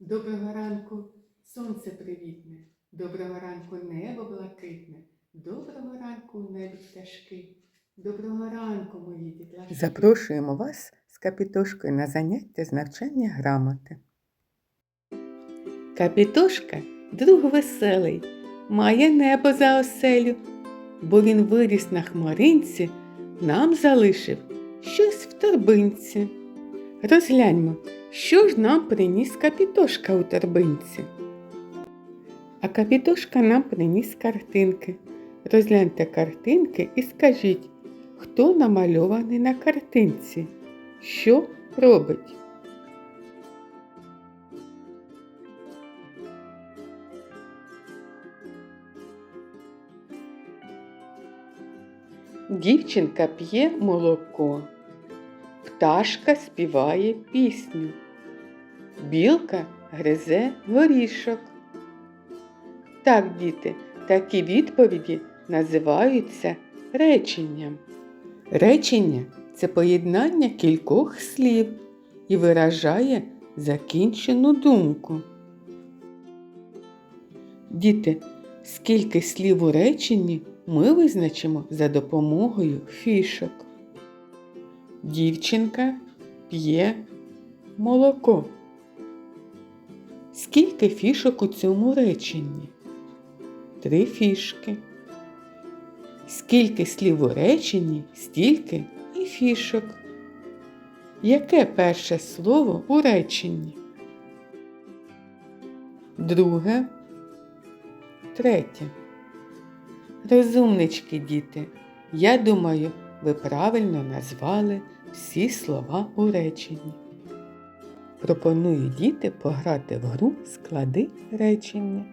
Доброго ранку сонце привітне, доброго ранку небо блакитне, доброго ранку в небі пташки, доброго ранку, мої дітлашки. Запрошуємо вас з Капітошкою на заняття з навчання грамоти. Капітошка друг веселий, має небо за оселю, бо він виріс на хмаринці, нам залишив щось в торбинці. Розгляньмо, що ж нам приніс капітошка у торбинці. А капітошка нам приніс картинки. Розгляньте картинки і скажіть, хто намальований на картинці? Що робить? Дівчинка п'є молоко, пташка співає пісню, білка гризе горішок. Так, діти, такі відповіді називаються реченням. Речення це поєднання кількох слів і виражає закінчену думку. Діти, скільки слів у реченні ми визначимо за допомогою фішок. Дівчинка п'є молоко. Скільки фішок у цьому реченні? Три фішки. Скільки слів у реченні, стільки і фішок. Яке перше слово у реченні? Друге, третє. Розумнички, діти, я думаю, ви правильно назвали всі слова у реченні. Пропоную діти пограти в гру склади речення.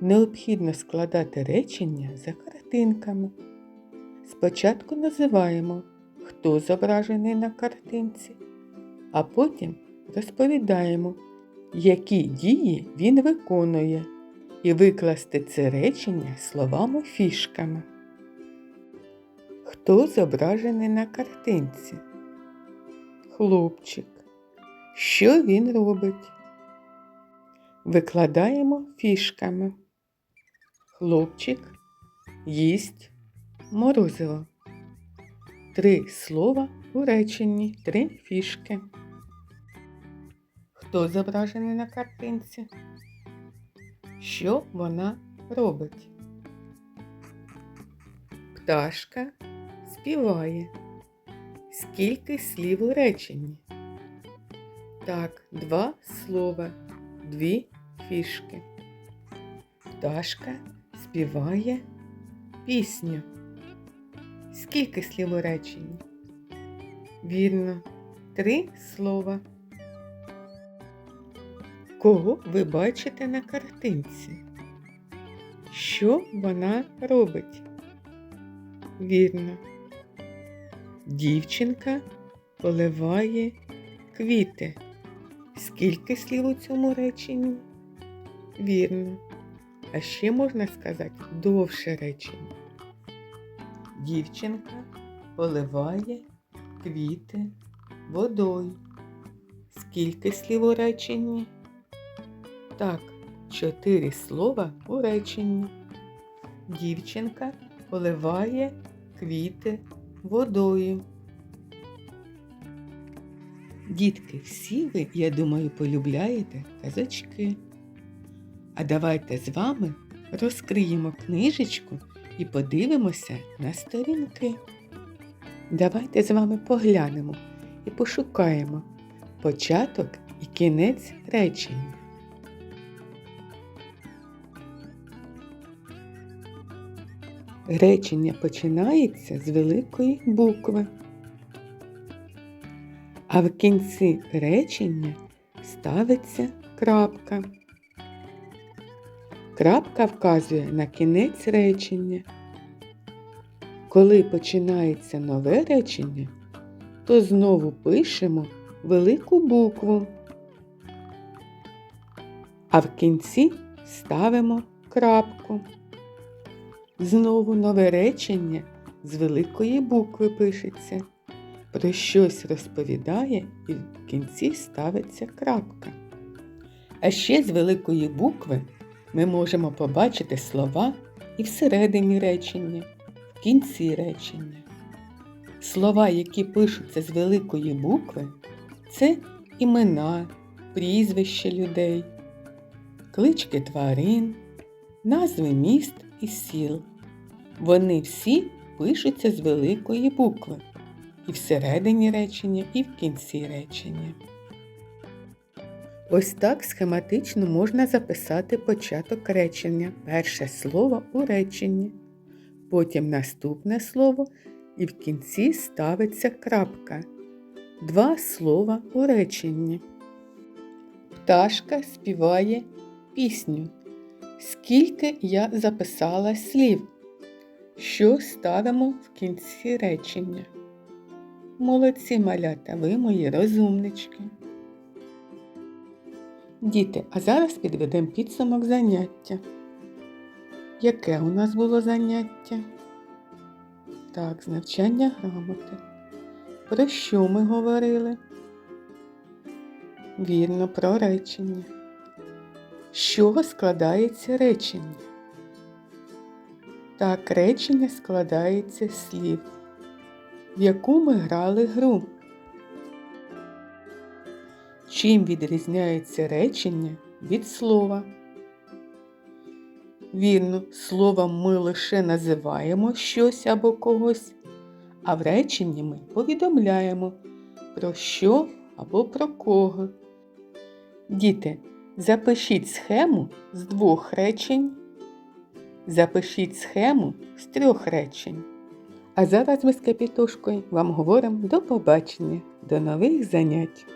Необхідно складати речення за картинками. Спочатку називаємо, хто зображений на картинці, а потім розповідаємо, які дії він виконує, і викласти це речення словами-фішками. Хто зображений на картинці? Хлопчик. Що він робить? Викладаємо фішками. Хлопчик їсть морозиво. Три слова у реченні, три фішки. Хто зображений на картинці? Що вона робить? Пташка співає. Скільки слів у реченні? Так, два слова, дві фішки. Пташка співає пісню. Скільки слів у реченні? Вірно, три слова. Кого ви бачите на картинці? Що вона робить? Вірно. Дівчинка поливає квіти. Скільки слів у цьому реченні? Вірно. А ще можна сказати довше речення. Дівчинка поливає квіти водою. Скільки слів у реченні? Так, чотири слова у реченні. Дівчинка поливає квіти водою. Дітки, всі ви, я думаю, полюбляєте казочки. А давайте з вами розкриємо книжечку і подивимося на сторінки. Давайте з вами поглянемо і пошукаємо початок і кінець речення. Речення починається з великої букви, а в кінці речення ставиться крапка. Крапка вказує на кінець речення. Коли починається нове речення, то знову пишемо велику букву, а в кінці ставимо крапку. Знову нове речення з великої букви пишеться, про щось розповідає і в кінці ставиться крапка. А ще з великої букви ми можемо побачити слова і всередині речення, в кінці речення. Слова, які пишуться з великої букви, це імена, прізвища людей, клички тварин, назви міст і сіл. Вони всі пишуться з великої букви і всередині речення, і в кінці речення. Ось так схематично можна записати початок речення, перше слово у реченні, потім наступне слово і в кінці ставиться крапка. Два слова у реченні. Пташка співає пісню. Скільки я записала слів, що ставимо в кінці речення. Молодці малята, ви мої розумнички. Діти, а зараз підведемо підсумок заняття. Яке у нас було заняття? Так, з навчання грамоти. Про що ми говорили? Вірно, про речення. Чого складається речення? Так, речення складається з слів, в яку ми грали гру. Чим відрізняється речення від слова? Вірно, словом ми лише називаємо щось або когось, а в реченні ми повідомляємо про що або про кого. Діти, запишіть схему з двох речень. Запишіть схему з трьох речень. А зараз ми з капітушкою вам говоримо до побачення, до нових занять.